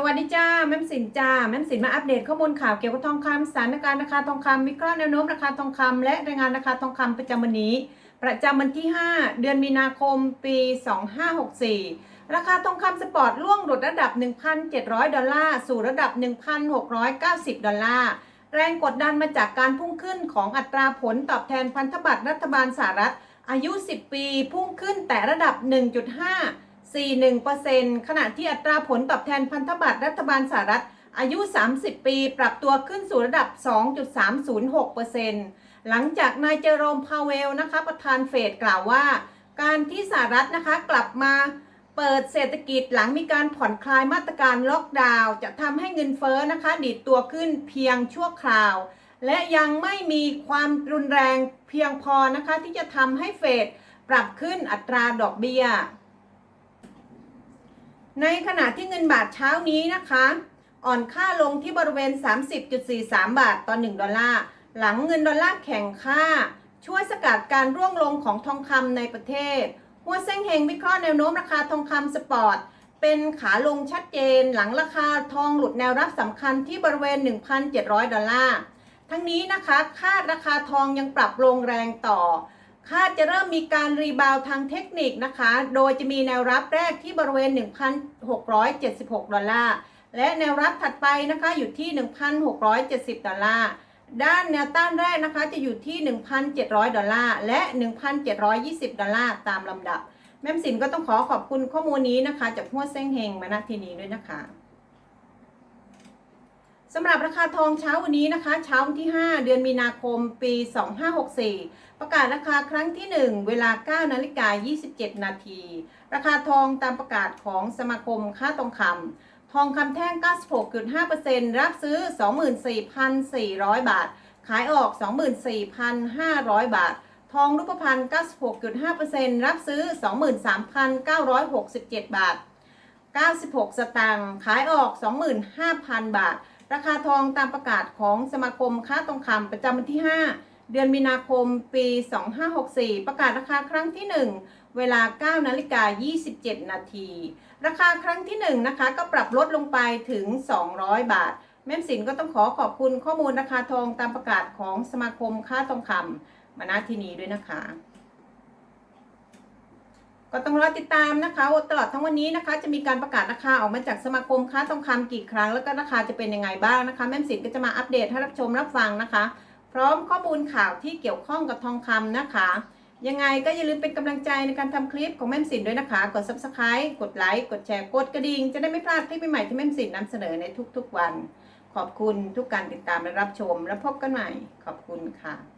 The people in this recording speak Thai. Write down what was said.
สวัสดีจ้าแม่มสินจ้าแม่มสินมาอัปเดตข้อมูลข่าวเกี่ยวกับทองคำสถานการณ์ราคาทองคำวิเคราะห์แนวโน้มราคาทองคำและรายงานราคาทองคำประจำวันนี้ ประจำวันที่ 5 เดือนมีนาคมปี 2564 ราคาทองคำสปอร์ตล่วงหลุดระดับ 1,700 ดอลลาร์สู่ระดับ 1,690 ดอลลาร์แรงกดดันมาจากการพุ่งขึ้นของอัตราผลตอบแทนพันธบัตรรัฐบาลสหรัฐ อายุ 10 ปี พุ่งขึ้นแต่ระดับ 1.5 41%ขณะที่อัตราผลตอบแทนพันธบัตรรัฐบาลสหรัฐอายุ 30 ปี ปรับตัวขึ้นสู่ระดับ 2.306%หลังจากนายเจอโรมพาเวลนะคะประธานเฟดกล่าวว่า การที่สหรัฐนะคะกลับมาเปิดเศรษฐกิจหลังมีการผ่อนคลายมาตรการล็อกดาวน์จะทำให้เงินเฟ้อนะคะดีดตัวขึ้นเพียงชั่วคราว และยังไม่มีความรุนแรงเพียงพอนะคะที่จะทำให้เฟดปรับขึ้นอัตราดอกเบี้ย ในขณะที่เงินบาทเช้านี้นะคะ อ่อนค่าลงที่บริเวณ 30.43 บาทต่อ 1 ดอลลาร์ หลังเงินดอลลาร์แข่งค่า ช่วยสกัดการร่วงลงของทองคำในประเทศ หัวเส้งเฮงวิเคราะห์แนวโน้มราคาทองคำสปอร์ต เป็นขาลงชัดเจน หลังราคาทองหลุดแนวรับสำคัญที่บริเวณ 1,700 ดอลลาร์ ทั้งนี้นะคะ คาดราคาทองยังปรับลงแรงต่อ คาดจะเริ่มมีการรีบาวทางเทคนิคนะคะ โดยจะมีแนวรับแรกที่บริเวณ 1,676 ดอลลาร์ และแนวรับถัดไปนะคะอยู่ที่ 1,670 ดอลลาร์ ด้านแนวต้านแรกนะคะจะอยู่ที่ 1,700 ดอลลาร์ และ 1,720 ดอลลาร์ตามลำดับ แม่มสินก็ต้องขอขอบคุณข้อมูลนี้นะคะจากหัวเส้งเฮงมาณที่นี้ด้วยนะคะ สำหรับราคาทองเช้าวันนี้นะคะ เช้าวันที่ 5 เดือนมีนาคมปี 2564 ประกาศราคาครั้งที่ 1 เวลา 9 นาฬิกา 27 นาที ราคาทองตามประกาศของสมาคมค่าทองคำทองคำแท่ง 96.5%รับซื้อ 24,400 บาท ขายออก 24,500 บาท ทองรูปพรรณ96.5%รับซื้อ 23,967 บาท 96 สตางค์ขายออก 25,000 บาท ราคาทองตามประกาศของสมาคมค้าทองคำประจำวันที่ 5 เดือนมีนาคมปี 2564 ประกาศราคาครั้งที่ 1 เวลา 9 นาฬิกา 27 นาที ราคาครั้งที่ 1 นะคะ ก็ปรับลดลงไปถึง 200 บาท แม่สินก็ต้องขอขอบคุณข้อมูลราคาทองตามประกาศของสมาคมค้าทองคำมาณที่นี้ด้วยนะคะ ก็ต้องรอติดตามนะคะตลอดทั้งวันนี้นะคะ จะมีการประกาศราคาออกมาจากสมาคมค้าทองคำกี่ครั้ง แล้วก็ราคาจะเป็นยังไงบ้างนะคะ แม่สินก็จะมาอัปเดตให้รับชมรับฟังนะคะ พร้อมข้อมูลข่าวที่เกี่ยวข้องกับทองคำนะคะ ยังไงก็อย่าลืมเป็นกำลังใจในการทำคลิปของแม่สินด้วยนะคะ กด subscribe กดไลค์กดแชร์กดกระดิ่งจะได้ไม่พลาดคลิปใหม่ๆที่แม่สินนำเสนอในทุกๆวัน ขอบคุณทุกการติดตามและรับชม แล้วพบกันใหม่ ขอบคุณค่ะ